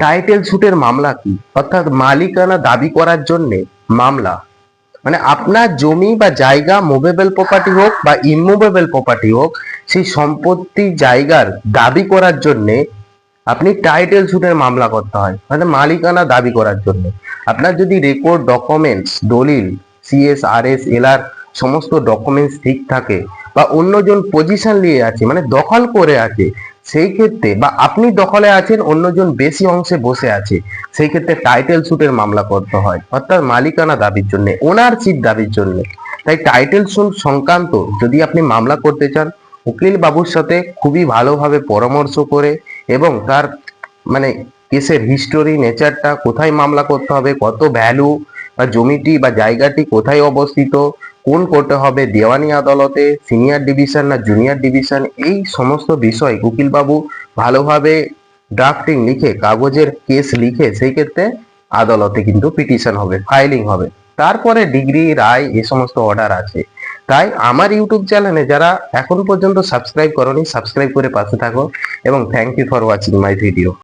Title সুটের মামলা কি? অর্থাৎ মালিকানা দাবি করার জন্য মামলা। মানে আপনার জমি বা জায়গা মুভেবল প্রপার্টি হোক বা ইমুভেবল প্রপার্টি হোক, সেই সম্পত্তি জায়গার দাবি করার জন্যে আপনি টাইটেল সুটের মামলা করতে হয়। মানে মালিকানা দাবি করার জন্য। আপনার যদি রেকর্ড ডকুমেন্টস দলিল সিএস আর এস এলআর সমস্ত ডকুমেন্টস ঠিক থাকে বা অন্যজন পজিশন নিয়ে আছে মানে দখল করে আছে সেই ক্ষেত্রে বা আপনি দখলে আছেন, অন্যজন বেশি অংশে বসে আছে, সেই ক্ষেত্রে টাইটেল সুটের মামলা করতে হয়, অর্থাৎ মালিকানা দাবির জন্য ওনারশিপ দাবির জন্য। তাই টাইটেল সুট সংক্রান্ত যদি আপনি মামলা করতে চান, উকিল বাবুর সাথে খুবই ভালোভাবে পরামর্শ করে এবং তার মানে কেসের হিস্টোরি নেচারটা কোথায় মামলা করতে হবে, কত ভ্যালু বা জমিটি বা জায়গাটি কোথায় অবস্থিত কোন কোর্টে হবে, দেওয়ানি আদালতে, সিনিয়র ডিভিশন না জুনিয়র ডিভিশন, এই সমস্ত বিষয় উকিলবাবু ভালোভাবে ড্রাফটিং লিখে, কাগজের কেস লিখে, সেই ক্ষেত্রে আদালতে কিন্তু পিটিশন হবে, ফাইলিং হবে। তারপরে ডিগ্রি, রায় এই সমস্ত অর্ডার আছে। তাই আমার ইউটিউব চ্যানেলে যারা এখন পর্যন্ত সাবস্ক্রাইব করনি, সাবস্ক্রাইব করে পাশে থাকো এবং thank you for watching my video